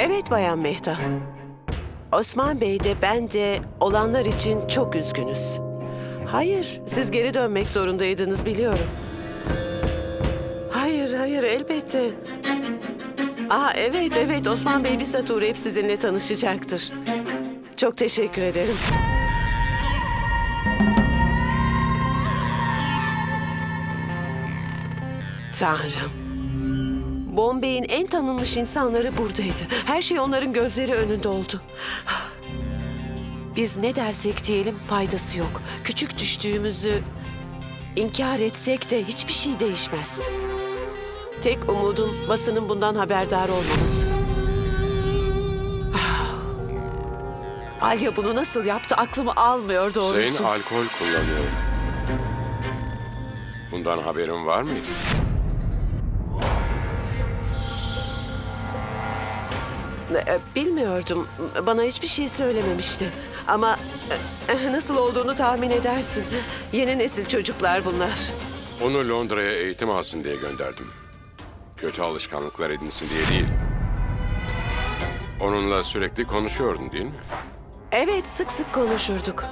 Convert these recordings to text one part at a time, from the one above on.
Evet Bayan Mehta. Osman Bey de ben de olanlar için çok üzgünüz. Hayır, siz geri dönmek zorundaydınız biliyorum. Hayır, hayır elbette. Aa evet, evet Osman Bey bir saat uğrayıp sizinle tanışacaktır. Çok teşekkür ederim. Tanrım. Bombay'in en tanınmış insanları buradaydı. Her şey onların gözleri önünde oldu. Biz ne dersek diyelim faydası yok. Küçük düştüğümüzü inkar etsek de hiçbir şey değişmez. Tek umudum basının bundan haberdar olmaması. Alya bunu nasıl yaptı aklımı almıyor doğrusu. Zeyn alkol kullanıyor. Bundan haberin var mıydı? Bilmiyordum. Bana hiçbir şey söylememişti. Ama e, nasıl olduğunu tahmin edersin. Yeni nesil çocuklar bunlar. Onu Londra'ya eğitim alsın diye gönderdim. Kötü alışkanlıklar edinsin diye değil. Onunla sürekli konuşuyordun değil mi? Evet sık sık konuşurduk.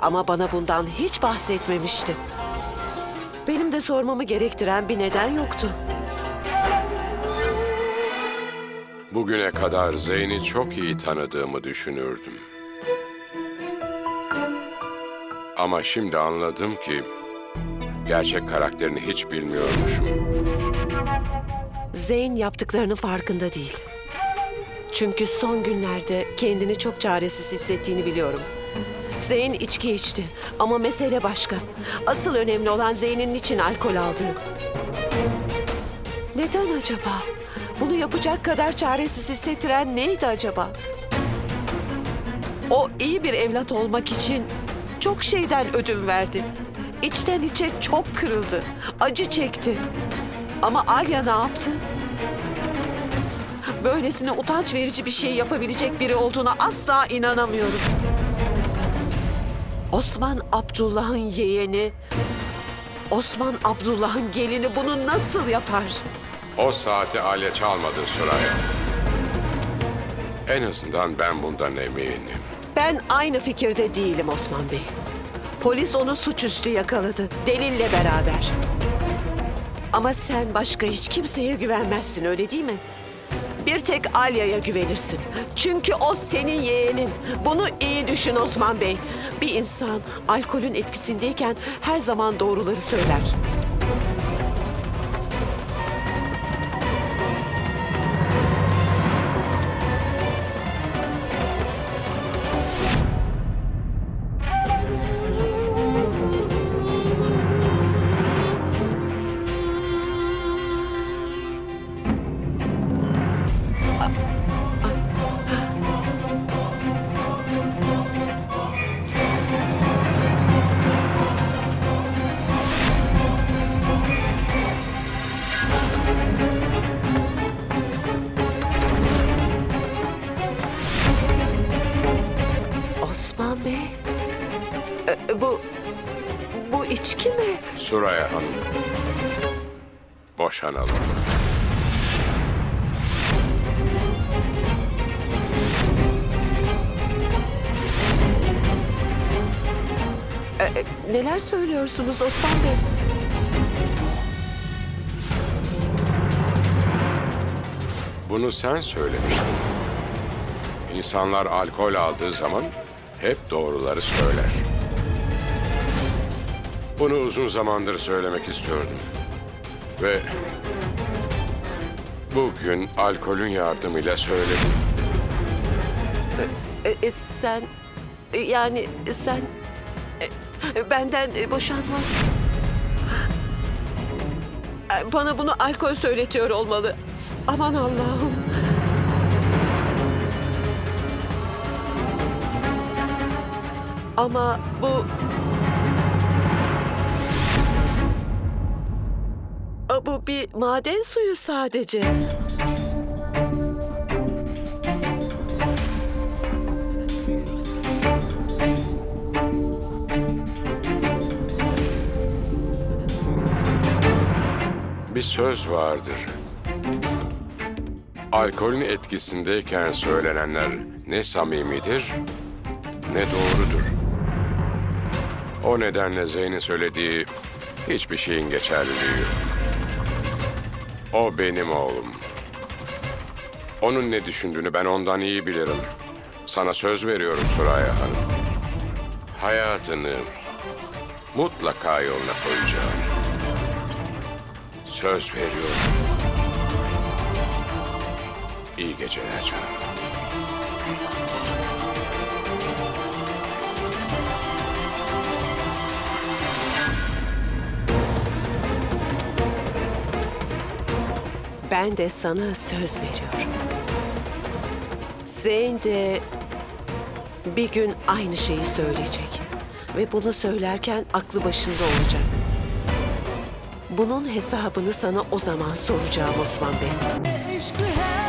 Ama bana bundan hiç bahsetmemişti. Benim de sormamı gerektiren bir neden yoktu. Bugüne kadar Zeyn'i çok iyi tanıdığımı düşünürdüm. Ama şimdi anladım ki gerçek karakterini hiç bilmiyormuşum. Zeyn yaptıklarının farkında değil. Çünkü son günlerde kendini çok çaresiz hissettiğini biliyorum. Zeyn içki içti ama mesele başka. Asıl önemli olan Zeyn'in niçin alkol aldığı. Neden acaba? Bunu yapacak kadar çaresiz hissettiren neydi acaba? O iyi bir evlat olmak için çok şeyden ödün verdi. İçten içe çok kırıldı. Acı çekti. Ama Arya ne yaptı? Böylesine utanç verici bir şey yapabilecek biri olduğuna asla inanamıyorum. Osman Abdullah'ın yeğeni, Osman Abdullah'ın gelini bunu nasıl yapar? O saati Alya çalmadı Suraya. En azından ben bundan eminim. Ben aynı fikirde değilim Osman Bey. Polis onu suçüstü yakaladı, delille beraber. Ama sen başka hiç kimseye güvenmezsin öyle değil mi? Bir tek Alya'ya güvenirsin. Çünkü o senin yeğenin. Bunu iyi düşün Osman Bey. Bir insan alkolün etkisindeyken her zaman doğruları söyler. Osman Bey, e, bu bu içki mi? Suraya Hanım. Boşanalım. E, neler söylüyorsunuz Osman Bey? Bunu sen söylemiştin. İnsanlar alkol aldığı zaman hep doğruları söyler. Bunu uzun zamandır söylemek istiyordum. Ve bugün alkolün yardımıyla söyledim. E, e, sen e, yani sen benden e, boşanma. E, Bana bunu alkol söyletiyor olmalı. Aman Allah'ım. Ama bu bu bir maden suyu sadece. Bir söz vardır. Alkolün etkisindeyken söylenenler ne samimidir ne doğrudur. O nedenle Zeyn'in söylediği hiçbir şeyin geçerliliği yok. O benim oğlum. Onun ne düşündüğünü ben ondan iyi bilirim. Sana söz veriyorum Suraya Hanım. Hayatını mutlaka yoluna koyacağım. Söz veriyorum. İyi geceler canım. Ben de sana söz veriyorum. Zeyn de bir gün aynı şeyi söyleyecek. Ve bunu söylerken aklı başında olacak. Bunun hesabını sana o zaman soracağım Osman Bey.